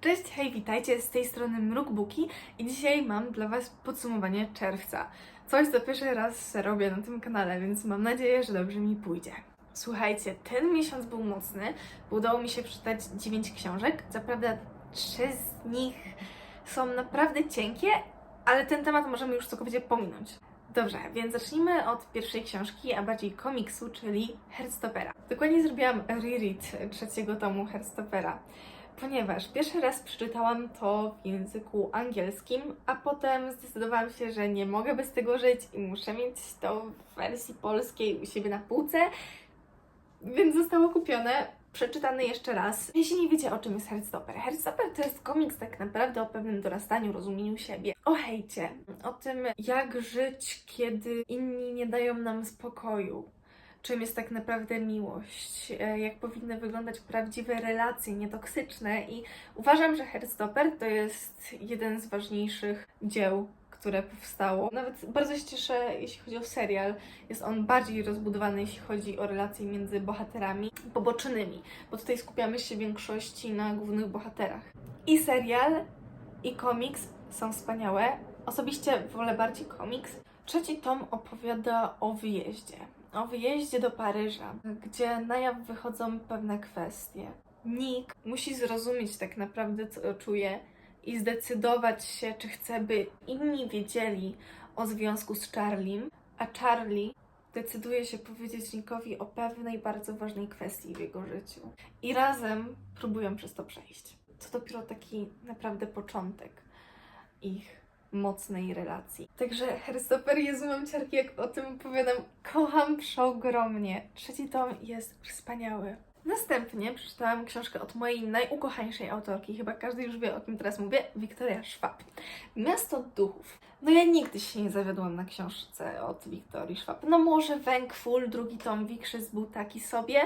Cześć, hej, witajcie, z tej strony Mrukbuki i dzisiaj mam dla Was podsumowanie czerwca. Coś, co pierwszy raz robię na tym kanale, więc mam nadzieję, że dobrze mi pójdzie. Słuchajcie, ten miesiąc był mocny, bo udało mi się przeczytać 9 książek. Co prawda, 3 z nich są naprawdę cienkie, ale ten temat możemy już całkowicie pominąć. Dobrze, więc zacznijmy od pierwszej książki, a bardziej komiksu, czyli Heartstoppera. Dokładnie zrobiłam reread trzeciego tomu Heartstoppera, ponieważ pierwszy raz przeczytałam to w języku angielskim, a potem zdecydowałam się, że nie mogę bez tego żyć i muszę mieć to w wersji polskiej u siebie na półce, więc zostało kupione. Przeczytany jeszcze raz. Jeśli nie wiecie, o czym jest Heartstopper. Heartstopper to jest komiks tak naprawdę o pewnym dorastaniu, rozumieniu siebie, o hejcie, o tym, jak żyć, kiedy inni nie dają nam spokoju. Czym jest tak naprawdę miłość, e, jak powinny wyglądać prawdziwe relacje, nietoksyczne. I uważam, że Heartstopper to jest jeden z ważniejszych dzieł, które powstało. Nawet bardzo się cieszę, jeśli chodzi o serial. Jest on bardziej rozbudowany, jeśli chodzi o relacje między bohaterami pobocznymi, bo tutaj skupiamy się w większości na głównych bohaterach. I serial, i komiks są wspaniałe. Osobiście wolę bardziej komiks. Trzeci tom opowiada o wyjeździe. O wyjeździe do Paryża, gdzie na jaw wychodzą pewne kwestie. Nick musi zrozumieć tak naprawdę, co czuje i zdecydować się, czy chce, by inni wiedzieli o związku z Charliem, a Charlie decyduje się powiedzieć Nickowi o pewnej bardzo ważnej kwestii w jego życiu. I razem próbują przez to przejść. To dopiero taki naprawdę początek ich mocnej relacji. Także Herstopper jest mam ciarki, jak o tym opowiadam. Kocham przeogromnie. Trzeci tom jest wspaniały. Następnie przeczytałam książkę od mojej najukochańszej autorki, chyba każdy już wie o kim teraz mówię, Wiktoria Schwab. Miasto duchów. No ja nigdy się nie zawiodłam na książce od Wiktorii Schwab. No może Węgful, drugi tom Wikrzys był taki sobie,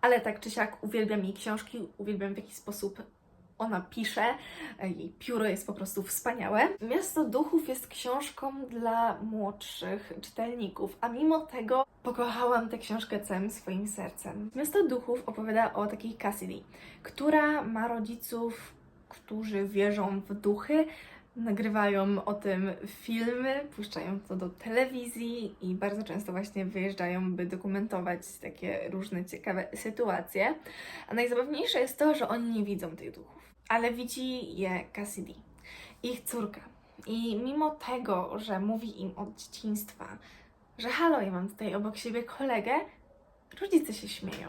ale tak czy siak uwielbiam jej książki, uwielbiam w jaki sposób ona pisze, jej pióro jest po prostu wspaniałe. Miasto Duchów jest książką dla młodszych czytelników, a mimo tego pokochałam tę książkę całym swoim sercem. Miasto Duchów opowiada o takiej Cassidy, która ma rodziców, którzy wierzą w duchy, nagrywają o tym filmy, puszczają to do telewizji i bardzo często właśnie wyjeżdżają, by dokumentować takie różne ciekawe sytuacje. A najzabawniejsze jest to, że oni nie widzą tych duchów, ale widzi je Cassidy, ich córka. I mimo tego, że mówi im od dzieciństwa, że halo, ja mam tutaj obok siebie kolegę, rodzice się śmieją.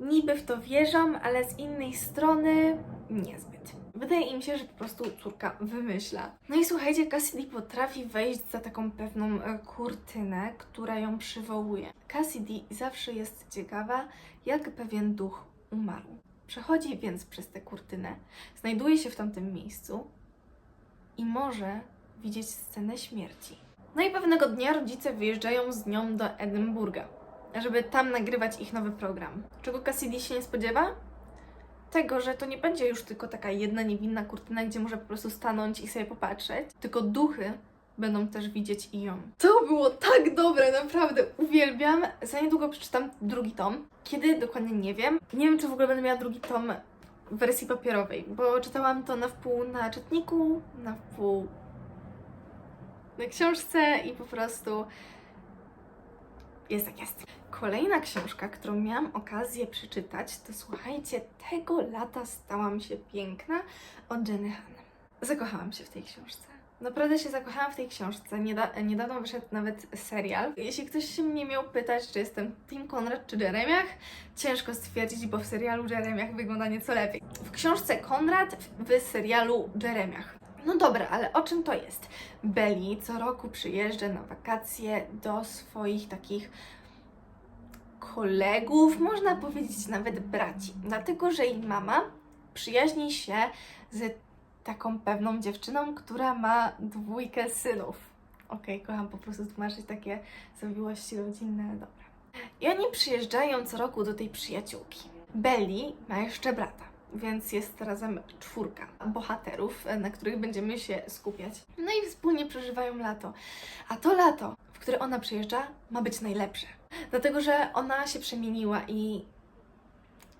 Niby w to wierzą, ale z innej strony niezbyt. Wydaje im się, że po prostu córka wymyśla. No i słuchajcie, Cassidy potrafi wejść za taką pewną e, kurtynę, która ją przywołuje. Cassidy zawsze jest ciekawa, jak pewien duch umarł. Przechodzi więc przez tę kurtynę, znajduje się w tamtym miejscu i może widzieć scenę śmierci. No i pewnego dnia rodzice wyjeżdżają z nią do Edynburga, żeby tam nagrywać ich nowy program. Czego Cassidy się nie spodziewa? Tego, że to nie będzie już tylko taka jedna niewinna kurtyna, gdzie może po prostu stanąć i sobie popatrzeć, tylko duchy będą też widzieć i ją. To było tak dobre, naprawdę uwielbiam. Za niedługo przeczytam drugi tom. Kiedy dokładnie nie wiem. Nie wiem, czy w ogóle będę miała drugi tom w wersji papierowej, bo czytałam to na wpół na czytniku, na wpół na książce i po prostu jest jak jest. Kolejna książka, którą miałam okazję przeczytać, to słuchajcie, tego lata stałam się piękna od Jenny Han. Zakochałam się w tej książce. Naprawdę się zakochałam w tej książce. Nieda niedawno wyszedł nawet serial. Jeśli ktoś się mnie miał pytać, czy jestem Tim Konrad czy Jeremiach, ciężko stwierdzić, bo w serialu Jeremiach wygląda nieco lepiej. W książce Konrad, w serialu Jeremiach. No dobra, ale o czym to jest? Belly co roku przyjeżdża na wakacje do swoich takich kolegów, można powiedzieć nawet braci, dlatego że jej mama przyjaźni się z taką pewną dziewczyną, która ma dwójkę synów. Okej, kocham po prostu tłumaczyć takie zawiłości rodzinne, dobra. I oni przyjeżdżają co roku do tej przyjaciółki. Belly ma jeszcze brata, więc jest razem czwórka bohaterów, na których będziemy się skupiać. No i wspólnie przeżywają lato. A to lato, w które ona przyjeżdża, ma być najlepsze. Dlatego, że ona się przemieniła i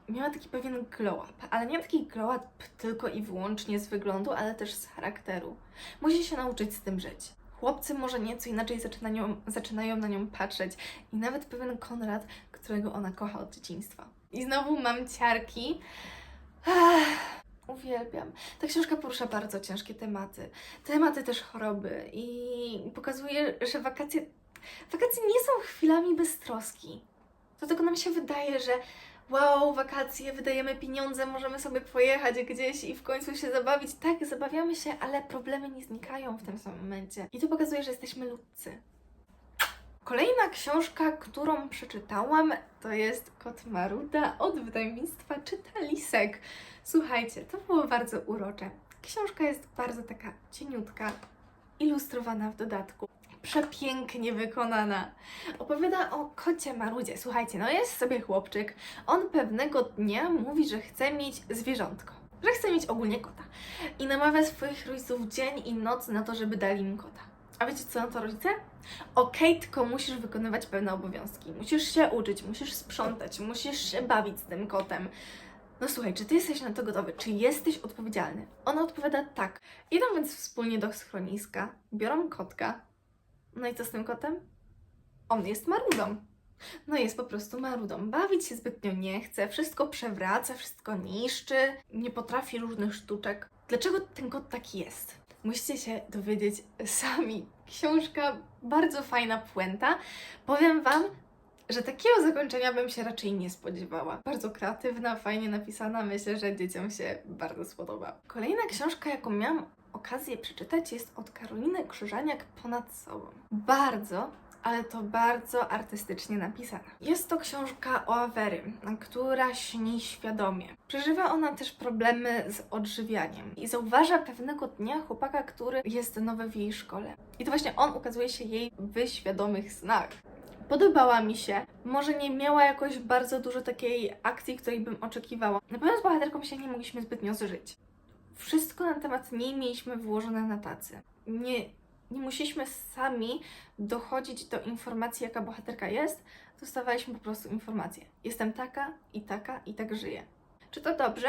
miała taki pewien glow up, ale nie taki glow up tylko i wyłącznie z wyglądu, ale też z charakteru. Musi się nauczyć z tym żyć. Chłopcy może nieco inaczej zaczynają, zaczynają na nią patrzeć i nawet pewien Konrad, którego ona kocha od dzieciństwa. I znowu mam ciarki. Uwielbiam. Ta książka porusza bardzo ciężkie tematy. Tematy też choroby i pokazuje, że wakacje, wakacje nie są chwilami bez troski. Dlatego nam się wydaje, że wow, wakacje, wydajemy pieniądze, możemy sobie pojechać gdzieś i w końcu się zabawić. Tak, zabawiamy się, ale problemy nie znikają w tym samym momencie. I to pokazuje, że jesteśmy ludcy. Kolejna książka, którą przeczytałam, to jest Kot Maruda od wydawnictwa Czytalisek. Słuchajcie, to było bardzo urocze. Książka jest bardzo taka cieniutka, ilustrowana w dodatku. Przepięknie wykonana. Opowiada o kocie Marudzie. Słuchajcie, no jest sobie chłopczyk. On pewnego dnia mówi, że chce mieć zwierzątko. Że chce mieć ogólnie kota. I namawia swoich rodziców dzień i noc na to, żeby dali mu kota. A wiecie co na to rodzice? Okej, tylko musisz wykonywać pewne obowiązki. Musisz się uczyć, musisz sprzątać, musisz się bawić z tym kotem. No słuchaj, czy ty jesteś na to gotowy? Czy jesteś odpowiedzialny? Ona odpowiada tak. Idą więc wspólnie do schroniska, biorą kotka. No i co z tym kotem? On jest marudą. No jest po prostu marudą. Bawić się zbytnio nie chce, wszystko przewraca, wszystko niszczy, nie potrafi różnych sztuczek. Dlaczego ten kot taki jest? Musicie się dowiedzieć sami. Książka bardzo fajna puenta. Powiem Wam, że takiego zakończenia bym się raczej nie spodziewała. Bardzo kreatywna, fajnie napisana, myślę, że dzieciom się bardzo spodoba. Kolejna książka, jaką miałam okazję przeczytać, jest od Karoliny Krzyżaniak Ponad sobą. Bardzo, ale to bardzo artystycznie napisana. Jest to książka o Awery, która śni świadomie. Przeżywa ona też problemy z odżywianiem i zauważa pewnego dnia chłopaka, który jest nowy w jej szkole. I to właśnie on ukazuje się jej w świadomych snach. Podobała mi się. Może nie miała jakoś bardzo dużo takiej akcji, której bym oczekiwała. Na pewno z bohaterką się nie mogliśmy zbytnio zżyć. Wszystko na temat niej mieliśmy włożone na tacy. Nie, nie musieliśmy sami dochodzić do informacji, jaka bohaterka jest, dostawaliśmy po prostu informację. Jestem taka i taka i tak żyję. Czy to dobrze?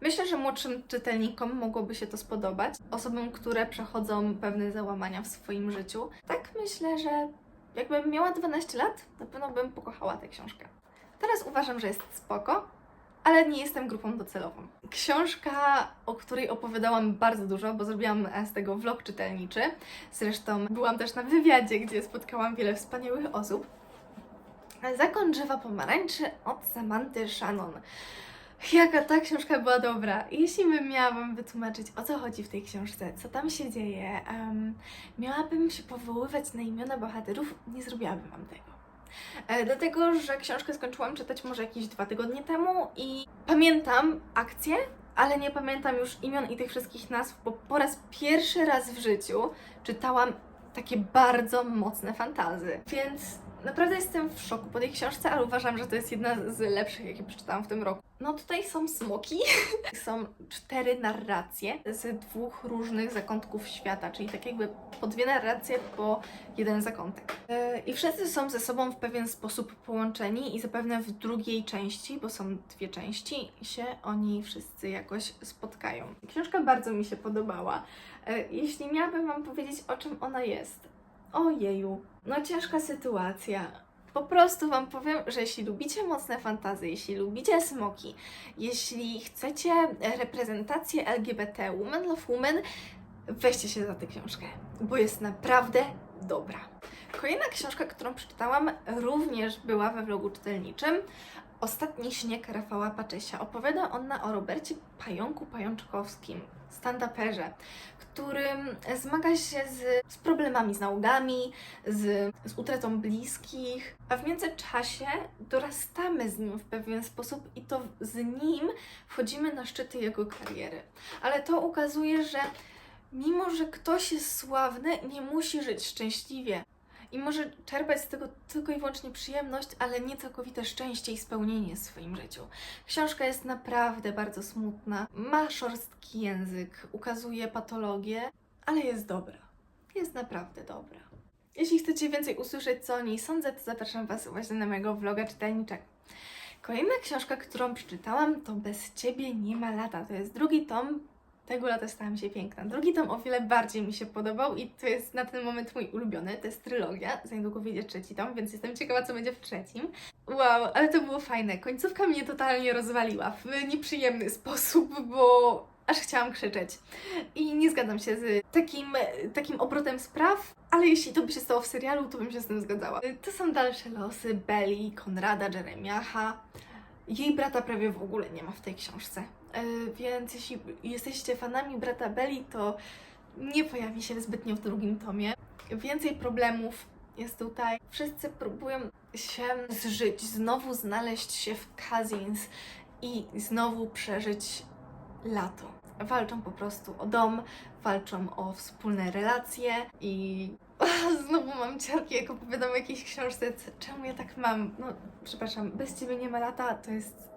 Myślę, że młodszym czytelnikom mogłoby się to spodobać. Osobom, które przechodzą pewne załamania w swoim życiu. Tak myślę, że jakbym miała 12 lat, na pewno bym pokochała tę książkę. Teraz uważam, że jest spoko, ale nie jestem grupą docelową. Książka, o której opowiadałam bardzo dużo, bo zrobiłam e, z tego vlog czytelniczy. Zresztą byłam też na wywiadzie, gdzie spotkałam wiele wspaniałych osób. Zakon drzewa pomarańczy od Samanty Shannon. Jaka ta książka była dobra. Jeśli bym miała Wam wytłumaczyć, o co chodzi w tej książce, co tam się dzieje, em, miałabym się powoływać na imiona bohaterów, nie zrobiłabym Wam tego. E, Dlatego, że książkę skończyłam czytać może jakieś dwa tygodnie temu i pamiętam akcję, ale nie pamiętam już imion i tych wszystkich nazw, bo po raz pierwszy raz w życiu czytałam takie bardzo mocne fantazy. Więc naprawdę jestem w szoku po tej książce, ale uważam, że to jest jedna z lepszych, jakie przeczytałam w tym roku. No tutaj są smoki. Są cztery narracje z dwóch różnych zakątków świata, czyli tak jakby po dwie narracje po jeden zakątek. E, I wszyscy są ze sobą w pewien sposób połączeni i zapewne w drugiej części, bo są dwie części, się oni wszyscy jakoś spotkają. Książka bardzo mi się podobała. E, Jeśli miałabym Wam powiedzieć, o czym ona jest, Ojeju, no ciężka sytuacja. Po prostu Wam powiem, że jeśli lubicie mocne fantazy, jeśli lubicie smoki, jeśli chcecie reprezentację LGBT, Women Love Women, weźcie się za tę książkę, bo jest naprawdę dobra. Kolejna książka, którą przeczytałam, również była we vlogu czytelniczym. Ostatni śnieg Rafała Paczesia. Opowiada ona o Robercie Pająku Pajączkowskim, stand-uperze, którym zmaga się z, z problemami z nałogami, z, z utratą bliskich, a w międzyczasie dorastamy z nim w pewien sposób i to z nim wchodzimy na szczyty jego kariery. Ale to ukazuje, że mimo, że ktoś jest sławny, nie musi żyć szczęśliwie. I może czerpać z tego tylko i wyłącznie przyjemność, ale nie całkowite szczęście i spełnienie w swoim życiu. Książka jest naprawdę bardzo smutna, ma szorstki język, ukazuje patologię, ale jest dobra. Jest naprawdę dobra. Jeśli chcecie więcej usłyszeć, co o niej sądzę, to zapraszam Was właśnie na mojego vloga czytelniczego. Kolejna książka, którą przeczytałam, to Bez Ciebie nie ma lata. To jest drugi tom. Tego lata stałam się piękna. Drugi tom o wiele bardziej mi się podobał i to jest na ten moment mój ulubiony. To jest trylogia. Za niedługo wyjdzie trzeci tom, więc jestem ciekawa, co będzie w trzecim. Wow, ale to było fajne. Końcówka mnie totalnie rozwaliła w nieprzyjemny sposób, bo aż chciałam krzyczeć. I nie zgadzam się z takim, takim obrotem spraw, ale jeśli to by się stało w serialu, to bym się z tym zgadzała. To są dalsze losy Belli, Konrada, Jeremiacha. Jej brata prawie w ogóle nie ma w tej książce. Yy, więc jeśli jesteście fanami brata Belli, to nie pojawi się zbytnio w drugim tomie. Więcej problemów jest tutaj. Wszyscy próbują się zżyć, znowu znaleźć się w Cousins i znowu przeżyć lato. Walczą po prostu o dom, walczą o wspólne relacje i znowu mam ciarki, jak opowiadam o jakiejś książce. Czemu ja tak mam? No, przepraszam, bez ciebie nie ma lata, to jest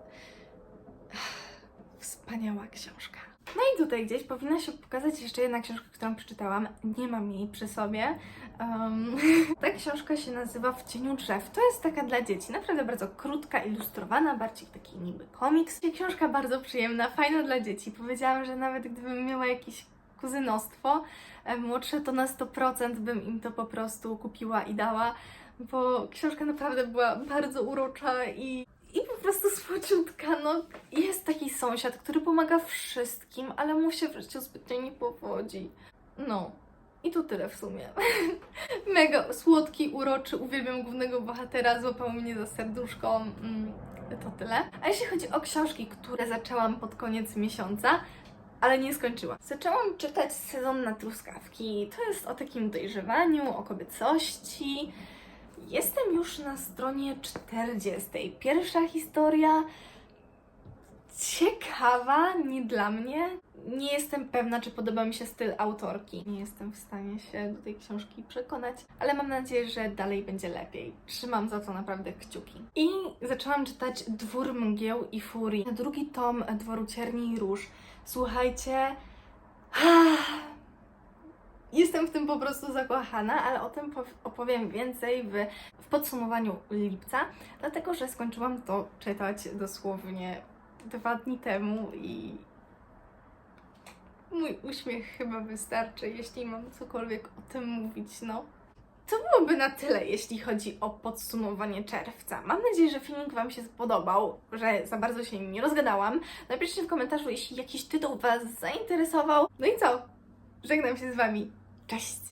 wspaniała książka. No i tutaj gdzieś powinna się pokazać jeszcze jedna książka, którą przeczytałam. Nie mam jej przy sobie. Um, ta książka się nazywa W cieniu drzew. To jest taka dla dzieci, naprawdę bardzo krótka, ilustrowana, bardziej taki niby komiks. Książka bardzo przyjemna, fajna dla dzieci. Powiedziałam, że nawet gdybym miała jakieś kuzynostwo e, młodsze, to na 100% bym im to po prostu kupiła i dała, bo książka naprawdę była bardzo urocza i, prostu słodziutka. No, jest taki sąsiad, który pomaga wszystkim, ale mu się w zbytnio nie powodzi. No. I to tyle w sumie. Mega słodki, uroczy, uwielbiam głównego bohatera, złapał mnie za serduszko. Mm, to tyle. A jeśli chodzi o książki, które zaczęłam pod koniec miesiąca, ale nie skończyłam. Zaczęłam czytać sezon na truskawki. To jest o takim dojrzewaniu, o kobiecości. Jestem już na stronie 40. Pierwsza historia ciekawa, nie dla mnie. Nie jestem pewna, czy podoba mi się styl autorki. Nie jestem w stanie się do tej książki przekonać, ale mam nadzieję, że dalej będzie lepiej. Trzymam za to naprawdę kciuki. I zaczęłam czytać Dwór Mgieł i Furii. Drugi tom Dworu Cierni i Róż. Słuchajcie, jestem w tym po prostu zakochana, ale o tym pow- opowiem więcej w, w podsumowaniu lipca, dlatego że skończyłam to czytać dosłownie dwa dni temu i mój uśmiech chyba wystarczy, jeśli mam cokolwiek o tym mówić, no. To byłoby na tyle, jeśli chodzi o podsumowanie czerwca. Mam nadzieję, że filmik Wam się spodobał, że za bardzo się nie rozgadałam. Napiszcie w komentarzu, jeśli jakiś tytuł Was zainteresował. No i co? Żegnam się z Wami. Cześć!